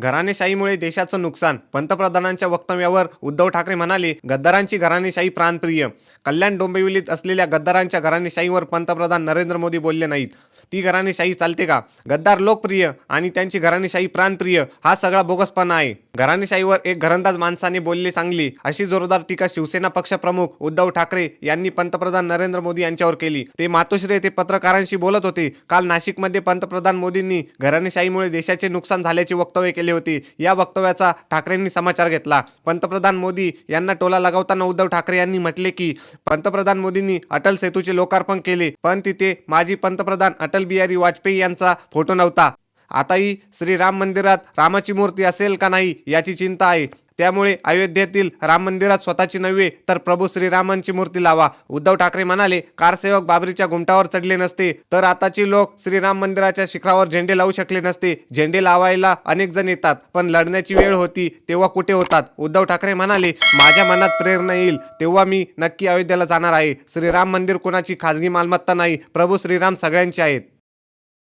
घराणेशाहीमुळे देशाचं नुकसान पंतप्रधानांच्या वक्तव्यावर उद्धव ठाकरे म्हणाले गद्दारांची घराणेशाही प्राणप्रिय. कल्याण डोंबिवलीत असलेल्या गद्दारांच्या घराणेशाहीवर पंतप्रधान नरेंद्र मोदी बोलले नाहीत. ती घराणेशाही चालते का? गद्दार लोकप्रिय आणि त्यांची घराणेशाही प्राणप्रिय हा सगळा बोगसपणा आहे. घराणेशाहीवर एक घरंदाज माणसाने बोलले चांगली अशी जोरदार टीका शिवसेना पक्षप्रमुख उद्धव ठाकरे यांनी पंतप्रधान नरेंद्र मोदी यांच्यावर केली. ते मातोश्री येथे पत्रकारांशी बोलत होते. काल नाशिकमध्ये पंतप्रधान मोदींनी घराणेशाहीमुळे देशाचे नुकसान झाल्याचे वक्तव्य केले. केले होती. या वक्तव्याचा ठाकरेंनी समाचार घेतला. पंतप्रधान मोदी यांना टोला लगावताना उद्धव ठाकरे यांनी म्हटले की पंतप्रधान मोदींनी अटल सेतूचे लोकार्पण केले पण तिथे माजी पंतप्रधान अटल बिहारी वाजपेयी यांचा फोटो नव्हता. आताही श्रीराम मंदिरात रामाची मूर्ती असेल का नाही याची चिंता आहे. त्यामुळे अयोध्येतील राम मंदिरात स्वतःची नव्हे तर प्रभू श्रीरामांची मूर्ती लावा. उद्धव ठाकरे म्हणाले कारसेवक बाबरीच्या घुमटावर चढले नसते तर आताची लोक श्रीराम मंदिराच्या शिखरावर झेंडे लावू शकले नसते. झेंडे लावायला अनेक जण येतात पण लढण्याची वेळ होती तेव्हा कुठे होतात? उद्धव ठाकरे म्हणाले माझ्या मनात प्रेरणा येईल तेव्हा मी नक्की अयोध्येला जाणार आहे. श्रीराम मंदिर कोणाची खाजगी मालमत्ता नाही प्रभू श्रीराम सगळ्यांचे आहेत.